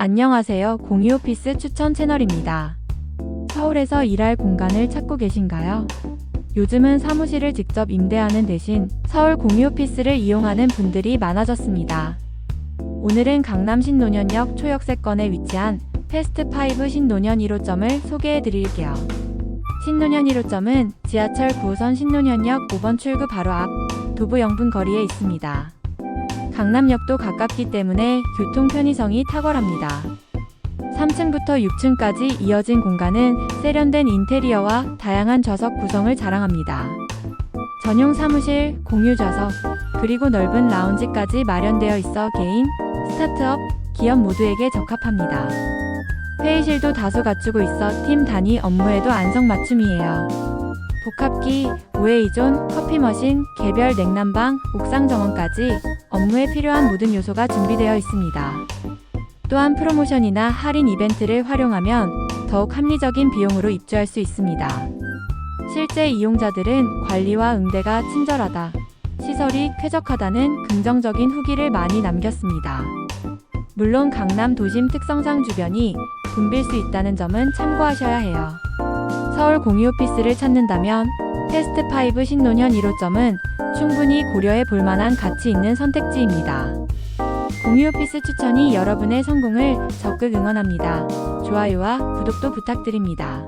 안녕하세요. 공유오피스 추천 채널입니다. 서울에서 일할 공간을 찾고 계신가요? 요즘은 사무실을 직접 임대하는 대신 서울 공유오피스를 이용하는 분들이 많아졌습니다. 오늘은 강남 신논현역 초역세권에 위치한 패스트5 신논현 1호점을 소개해 드릴게요. 신논현 1호점은 지하철 9호선 신논현역 5번 출구 바로 앞 도보 영분 거리에 있습니다. 강남역도 가깝기 때문에 교통 편의성이 탁월합니다. 3층부터 6층까지 이어진 공간은 세련된 인테리어와 다양한 좌석 구성을 자랑합니다. 전용 사무실, 공유 좌석, 그리고 넓은 라운지까지 마련되어 있어 개인, 스타트업, 기업 모두에게 적합합니다. 회의실도 다수 갖추고 있어 팀 단위 업무에도 안성맞춤이에요. 복합기, 5회 이존, 커피 머신, 개별 냉난방, 옥상 정원까지 업무에 필요한 모든 요소가 준비되어 있습니다. 또한 프로모션이나 할인 이벤트를 활용하면 더욱 합리적인 비용으로 입주할 수 있습니다. 실제 이용자들은 관리와 응대가 친절하다, 시설이 쾌적하다는 긍정적인 후기를 많이 남겼습니다. 물론 강남 도심 특성상 주변이 붐빌 수 있다는 점은 참고하셔야 해요. 서울 공유오피스를 찾는다면 패스트5 신논현 1호점은 충분히 고려해 볼 만한 가치 있는 선택지입니다. 공유오피스 추천이 여러분의 성공을 적극 응원합니다. 좋아요와 구독도 부탁드립니다.